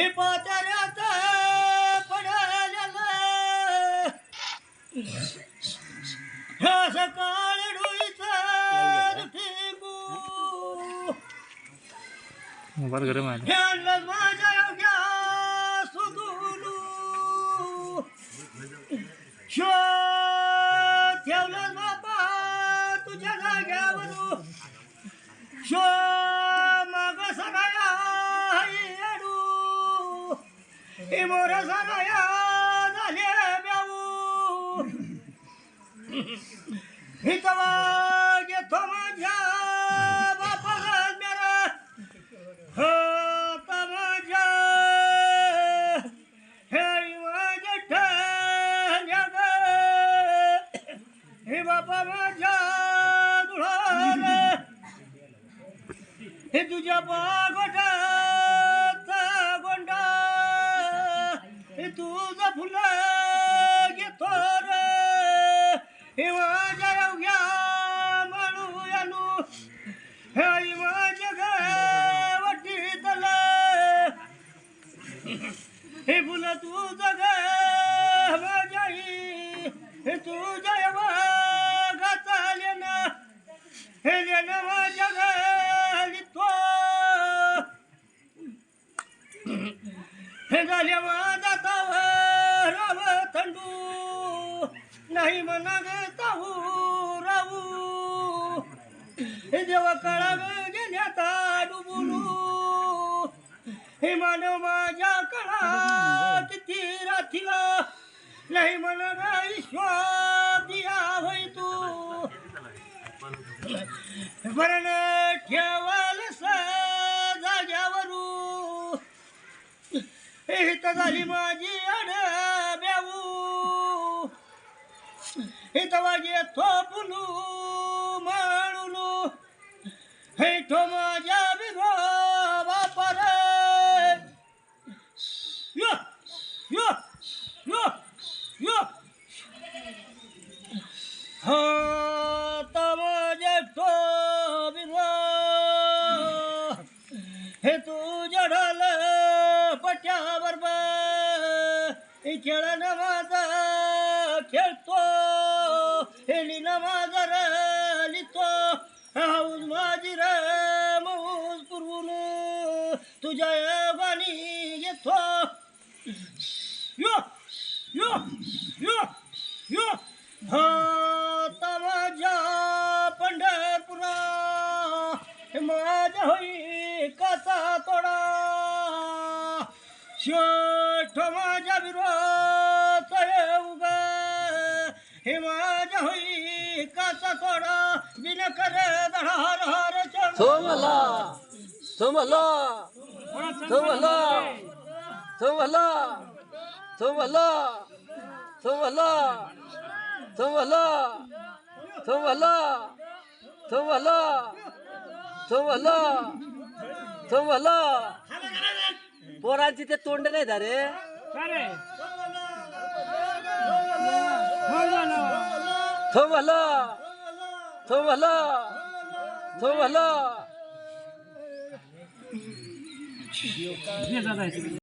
हे पाताऱ्यात पडलेलं सकाळ डोईचं ठेंगू मोबाईल गरम आहे. माझ्या मोर सगळ्या झाले ब्याऊ हितवा घेतो माझ्या बापाला मेरा. हो हे तुझ्या बागोटा तुझं फुलं घेतो रे. हे माझ्या योग्या म्हणू यानू हे माझ्या गावाटीतलं हे फुलं तुझं ग माझ्या हे तुझ्या वागाचा लेणं. हे लेणं माझ्या घाली तो हे झाल्या माझा राव थंडू नाही म्हणा ग ताहू राहू हे देव काळा गेल्यात डुबुलू. हे मानव माझ्या कळा किती राथिला. नाही म्हण ईश्वर दिया होई तू. मरण ठेवाल जाग्यावरू हित झाली माझी ಹಿತವಾಗಿ ತೋಪುಲು ಮಾಡುಲು ಹಿಟ್ಟು ಮಾಜಿರೋ ಬಾಪರ ಯೋ ಯೋ ಯೋ ಯೋ ಹಾ ತಮಾಜೆ ತೋಬಿರೋ હેતુ જડલ પટ્યા બરબા એ ખેડા નવા हे लिन माझा हाऊस माझी र मऊस पुरवून तुझ्या गाणी येतो. यो यो यो यो. हा माझ्या पंढरपुरा. हे माझ्या होई कसा तोडा. शेठ माझ्या विरोध हार सोमला सोमला सोमला सोमला सोमला सोमला सोमला सोमला सोमला सोमला पोरांची ते तोंड नाही धा रे 怎么完了？别再在。